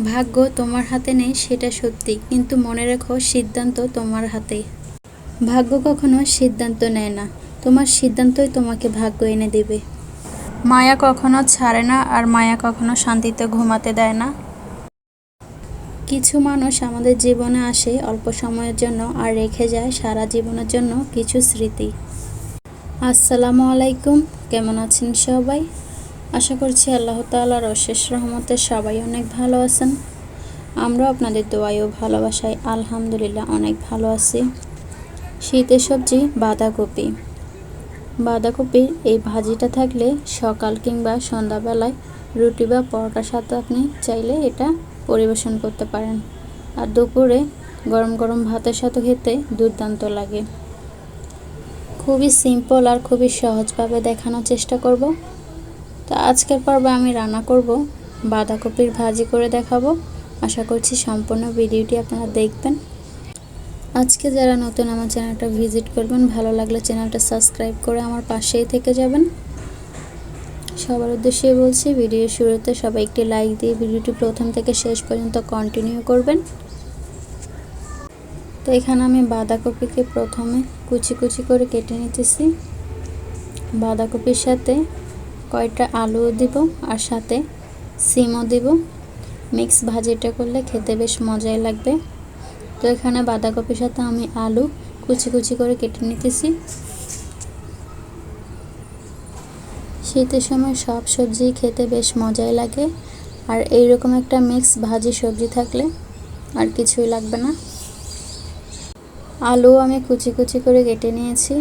ভাগ্য তোমার হাতে নেই, সেটা সত্যি। কিন্তু মনে রেখো, সিদ্ধান্ত তোমার হাতে। ভাগ্য কখনো সিদ্ধান্ত নেয় না। তোমার সিদ্ধান্তই তোমাকে ভাগ্য এনে দেবে। মায়া কখনো ছাড়ে না, আর মায়া কখনো শান্তিতে ঘুমাতে দেয় না। কিছু মানুষ আমাদের জীবনে আসে অল্প সময়ের জন্য, আর রেখে যায় সারা জীবনের জন্য কিছু স্মৃতি। আসসালামু আলাইকুম। কেমন আছেন সবাই? আশা করছি আল্লাহ তাআলার অশেষ রহমতে সবাই অনেক ভালো আছেন। আমরা আপনাদের দোয়াই ও ভালোবাসায় আলহামদুলিল্লাহ অনেক ভালো আছি। শীতের সবজি বাঁধাকপি। বাঁধাকপির এই ভাজিটা থাকলে সকাল কিংবা সন্ধ্যাবেলায় রুটি বা পরোটার সাথে আপনি চাইলে এটা পরিবেশন করতে পারেন। আর দুপুরে গরম গরম ভাতের সাথে খেতে দুর্দান্ত লাগে। খুবই সিম্পল আর খুবই সহজভাবে দেখানোর চেষ্টা করব। তো আজকের পর্বে আমি রান্না করব বাঁধাকপির ভাজি করে দেখাবো। আশা করছি সম্পূর্ণ ভিডিওটি আপনারা দেখবেন। আজকে যারা নতুন আমার চ্যানেলটা ভিজিট করবেন, ভালো লাগলে চ্যানেলটা সাবস্ক্রাইব করে আমার পাশেই থেকে যাবেন। সবার উদ্দেশ্যে বলছি ভিডিও শুরুতে সবাই একটি লাইক দিয়ে ভিডিওটি প্রথম থেকে শেষ পর্যন্ত কন্টিনিউ করবেন। তো এখানে আমি বাঁধাকপিকে প্রথমে কুচি কুচি করে কেটে নিতেছি। বাঁধাকপির সাথে কয়টা আলুও দিব আর সাথে সিমও দিব। মিক্স ভাজিটা করলে খেতে বেশ মজাই লাগবে। তো এখানে বাঁধাকপির সাথে আমি আলু কুচি কুচি করে কেটে নিতেছি। শীতের সময় সব সবজি খেতে বেশ মজাই লাগে। আর এইরকম একটা মিক্স ভাজি সবজি থাকলে আর কিছুই লাগবে না। আলু আমি কুচি কুচি করে কেটে নিয়েছি।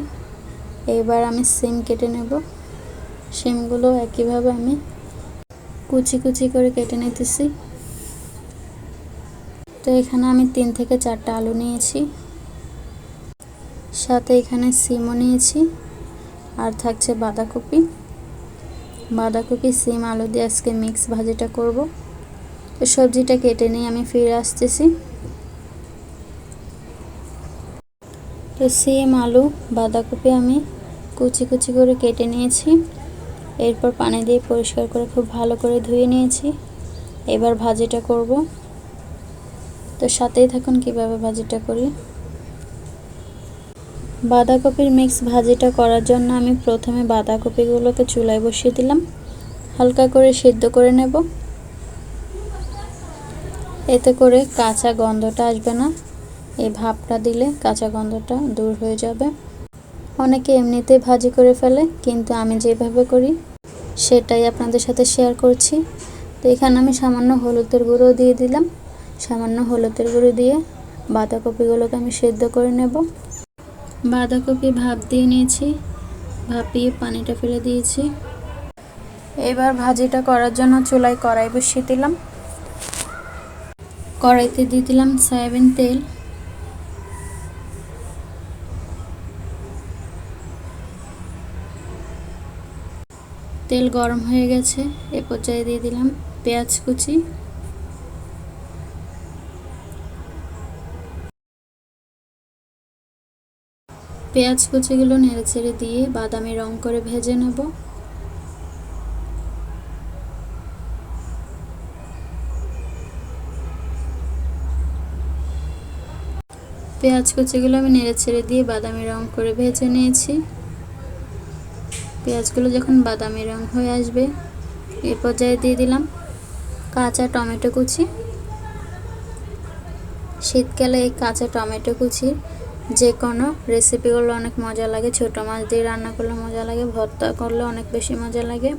এবার আমি সিম কেটে নেব। সিমগুলো একইভাবে আমি কুচি কুচি করে কেটে নিতেছি। তো এখানে আমি তিন থেকে চারটা আলু নিয়েছি। সাথে এখানে সিমও নিয়েছি আর থাকছে বাঁধাকপি। বাঁধাকপি, সিম, আলু দিয়ে আজকে মিক্স ভাজিটা করব। তো সবজিটা কেটে নিয়ে আমি ফিরে আসতেছি। তো সিম, আলু, বাঁধাকপি আমি কুচি কুচি করে কেটে নিয়েছি। এরপর পানি দিয়ে পরিষ্কার করে খুব ভালো করে ধুয়ে নিয়েছি। এবার ভাজিটা করব। তো সাথেই থাকুন কীভাবে ভাজিটা করি। বাঁধাকপির মিক্স ভাজিটা করার জন্য আমি প্রথমে বাঁধাকপিগুলোকে চুলায় বসিয়ে দিলাম। হালকা করে সিদ্ধ করে নেব। এতে করে কাঁচা গন্ধটা আসবে না। এই ভাপটা দিলে কাঁচা গন্ধটা দূর হয়ে যাবে। অনেকে এমনিতেই ভাজি করে ফেলে, কিন্তু আমি যেভাবে করি সেটাই আপনাদের সাথে শেয়ার করছি। তো এখানে আমি সামান্য হলুদের গুঁড়ো দিয়ে দিলাম। সামান্য হলুদের গুঁড়ো দিয়ে বাঁধাকপিগুলোকে আমি সেদ্ধ করে নেব। বাঁধাকপি ভাপ দিয়ে নিয়েছি, ভাপিয়ে পানিটা ফেলে দিয়েছি। এবার ভাজিটা করার জন্য চুলায় কড়াই বসিয়ে দিলাম। কড়াইতে দিয়ে দিলাম সয়াবিন তেল। তেল গরম হয়ে গেছে, এ পর্যায়ে দিয়ে দিলাম পেঁয়াজ কুচি। পেঁয়াজ কুচিগুলো নেড়ে ছেড়ে দিয়ে বাদামি রং করে ভেজে নেব। পেঁয়াজ কুচিগুলো আমি নেড়ে ছেড়ে দিয়ে বাদামি রং করে ভেজে নিয়েছি। পেঁয়াজগুলো যখন বাদামি রং হয়ে আসবে, এ পর্যায়ে দিয়ে দিলাম কাঁচা টমেটো কুচি। শীতকালে এই কাঁচা টমেটো কুচি যে কোনো রেসিপিগুলো অনেক মজা লাগে, ছোট মাছ দিয়ে রান্না করলে মজা লাগে, ভর্তা করলে অনেক বেশি মজা লাগে।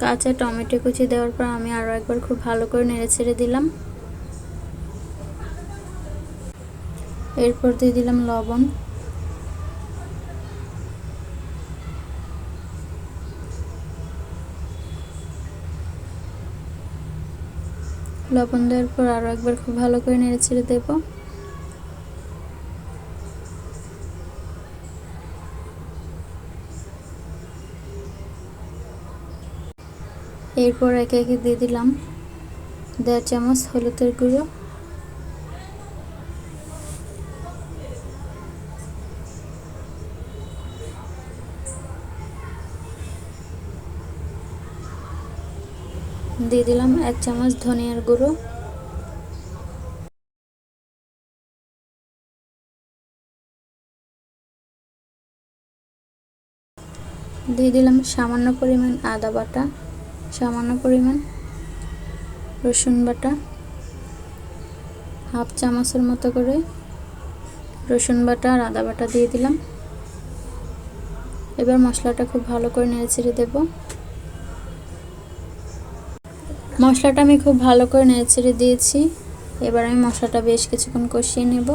কাঁচা টমেটো কুচি দেওয়ার পর আমি আরও একবার খুব ভালো করে নেড়ে ছেড়ে দিলাম। এরপর দিয়ে দিলাম লবণ। লবণ দেওয়ার পর আরও একবার খুব ভালো করে নেড়ে ছেড়ে দেব। এরপর একে একে দিয়ে দিলাম। দেড় চামচ হলুদের গুঁড়ো। দিয়ে দিলাম এক চামচ ধনিয়ার গুঁড়ো। দিয়ে দিলাম সামান্য পরিমাণ আদা বাটা, সামান্য পরিমাণ রসুন বাটা, হাফ চামচের মতো করে রসুন বাটা আর আদা বাটা দিয়ে দিলাম। এবার মশলাটা খুব ভালো করে নেড়ে ছেড়ে দেব। মশলাটা আমি খুব ভালো করে নেড়ে ছেড়ে দিয়েছি। এবার আমি মশলাটা বেশ কিছুক্ষণ কষিয়ে নেব।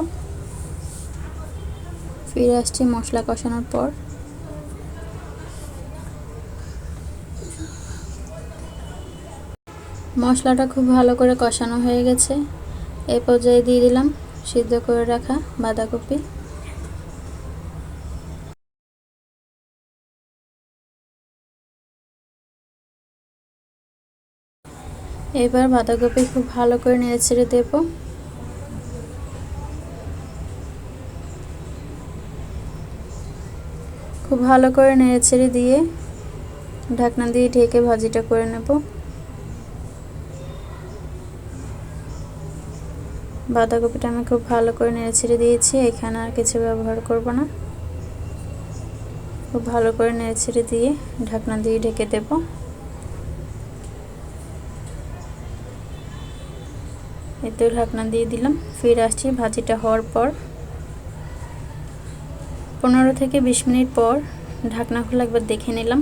ফিরে আসছি মশলা কষানোর পর। মশলাটা খুব ভালো করে কষানো হয়ে গেছে। এ পর্যায়ে দিয়ে দিলাম সিদ্ধ করে রাখা বাঁধাকপি। এবার বাঁধাকপি খুব ভালো করে নেড়ে ছেড়ে দেব। খুব ভালো করে নেড়ে ছেড়ে দিয়ে ঢাকনা দিয়ে ঢেকে ভাজিটা করে নেব। বাঁধাকপিটা আমি খুব ভালো করে নেড়ে ছেড়ে দিয়েছি, এখানে আর কিছু ব্যবহার করব না। খুব ভালো করে নেড়ে ছেড়ে দিয়ে ঢাকনা দিয়ে ঢেকে দেব। এতে ঢাকনা দিয়ে দিলাম। ফিরে আসছি ভাজিটা হওয়ার পর। পনেরো থেকে বিশ মিনিট পর ঢাকনা খোলা একবার দেখে নিলাম।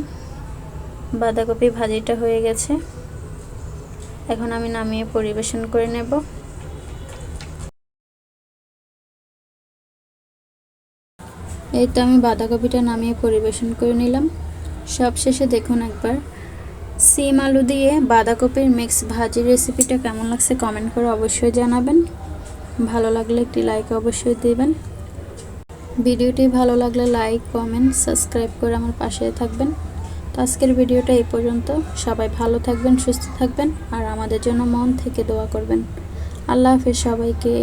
বাঁধাকপি ভাজিটা হয়ে গেছে। এখন আমি নামিয়ে পরিবেশন করে নেব। এই তো আমি বাঁধাকপিটা নামিয়ে পরিবেশন করে নিলাম। সবশেষে দেখুন একবার। সিম আলু দিয়ে বাঁধাকপির মিক্স ভাজির রেসিপিটা কেমন লাগছে কমেন্ট করে অবশ্যই জানাবেন। ভালো লাগলে একটি লাইক অবশ্যই দেবেন। ভিডিওটি ভালো লাগলে লাইক কমেন্ট সাবস্ক্রাইব করে আমার পাশে থাকবেন। তো আজকের ভিডিওটা এই পর্যন্ত। সবাই ভালো থাকবেন, সুস্থ থাকবেন আর আমাদের জন্য মন থেকে দোয়া করবেন। আল্লাহ হাফিজ সবাইকে।